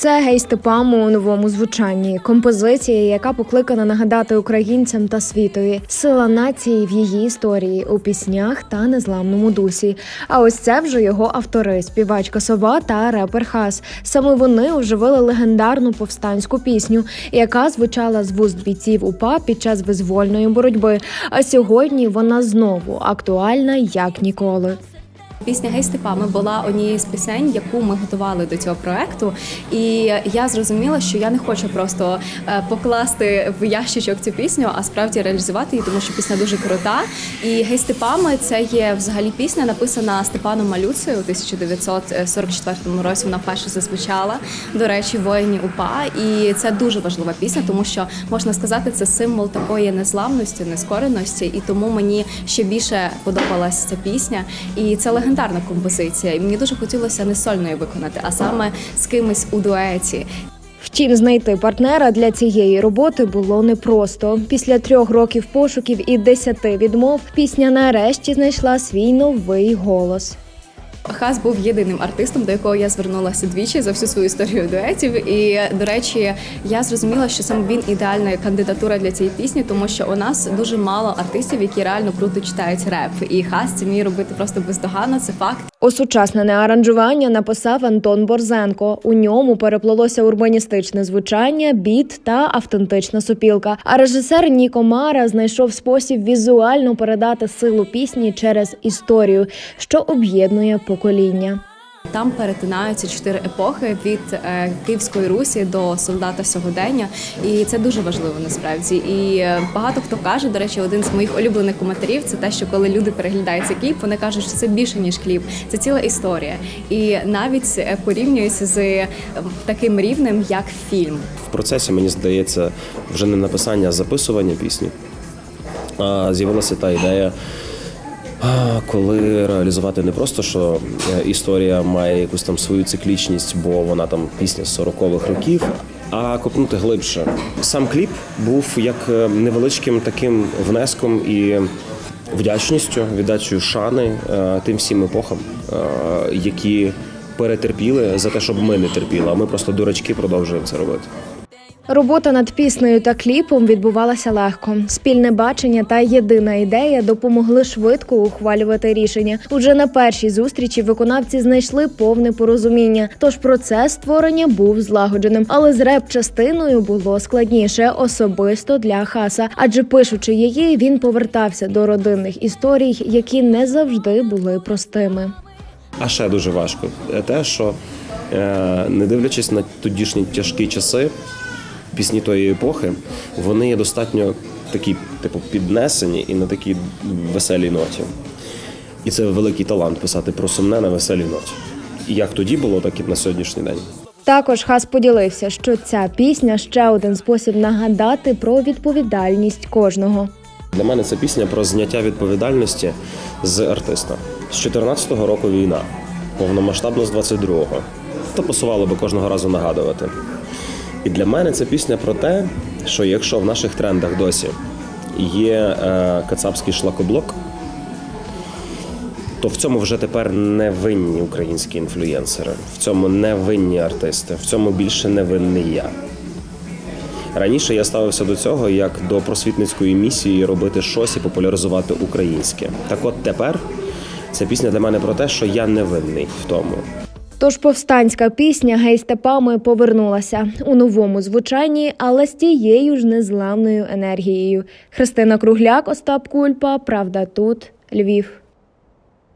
Це гей Степамо у новому звучанні. Композиція, яка покликана нагадати українцям та світові сила нації в її історії у піснях та незламному дусі. А ось це вже його автори: співачка Сова та репер Хас. Саме вони оживили легендарну повстанську пісню, яка звучала з вуст бійців УПА під час визвольної боротьби. А сьогодні вона знову актуальна як ніколи. Пісня Гей Степами була однією з пісень, яку ми готували до цього проекту. І я зрозуміла, що я не хочу просто е, покласти в ящичок цю пісню, а справді реалізувати її, тому що пісня дуже крута. І Гей Степами це є взагалі пісня, написана Степаном Малюцею у 1944 році. Вона вперше зазвучала. До речі, воїні УПА. І це дуже важлива пісня, тому що можна сказати, це символ такої незламності, нескореності. І тому мені ще більше подобалася ця пісня. І це легендарна композиція. І мені дуже хотілося не сольно її виконати, а саме з кимось у дуеті. Втім, знайти партнера для цієї роботи було непросто. Після трьох років пошуків і десяти відмов пісня нарешті знайшла свій новий голос. Хас був єдиним артистом, до якого я звернулася двічі за всю свою історію дуетів. І до речі, я зрозуміла, що саме він ідеальна кандидатура для цієї пісні, тому що у нас дуже мало артистів, які реально круто читають реп. І Хас це вміє робити просто бездоганно. Це факт. Осучаснене аранжування написав Антон Борзенко. У ньому переплелося урбаністичне звучання, біт та автентична супілка. А режисер Ніко Мара знайшов спосіб візуально передати силу пісні через історію, що об'єднує покоління. Там перетинаються чотири епохи від е, Київської Русі до солдата сьогодення, і це дуже важливо насправді. І е, багато хто каже, до речі, один з моїх улюблених коментарів це те, що коли люди переглядають кліп, вони кажуть, що це більше ніж кліп, це ціла історія. І навіть е, порівнюється з таким рівнем, як фільм. В процесі мені здається вже не написання, а записування пісні. А з'явилася та ідея, коли реалізувати не просто, що е, історія має якусь там свою циклічність, бо вона там пісня з 40-х років, а копнути глибше. Сам кліп був як е, невеличким таким внеском і вдячністю, віддачею шани е, тим всім епохам, які перетерпіли за те, щоб ми не терпіли. А ми просто дурачки продовжуємо це робити. Робота над піснею та кліпом відбувалася легко. Спільне бачення та єдина ідея допомогли швидко ухвалювати рішення. Уже на першій зустрічі виконавці знайшли повне порозуміння. Тож процес створення був злагодженим, але з реп-частиною було складніше, особисто для Хаса. Адже пишучи її, він повертався до родинних історій, які не завжди були простими. А ще дуже важко те, що е, не дивлячись на тодішні тяжкі часи, пісні тої епохи, вони є достатньо такі, типу, піднесені і на такій веселій ноті. І це великий талант писати про сумне на веселій ноті. І як тоді було, так і на сьогоднішній день. Також Хас поділився, що ця пісня ще один спосіб нагадати про відповідальність кожного. Для мене це пісня про зняття відповідальності з артиста. З 14-го року війна, повномасштабно з 22-го. То пасувало би кожного разу нагадувати. І для мене це пісня про те, що якщо в наших трендах досі є е, кацапський шлакоблок, то в цьому вже тепер не винні українські інфлюєнсери, в цьому не винні артисти, в цьому більше не винний я. Раніше я ставився до цього як до просвітницької місії робити щось і популяризувати українське. Так от тепер ця пісня для мене про те, що я не винний в тому. Тож повстанська пісня Гей Степами повернулася у новому звучанні, але з тією ж незламною енергією. Христина Кругляк, Остап Кульпа, Правда тут, Львів.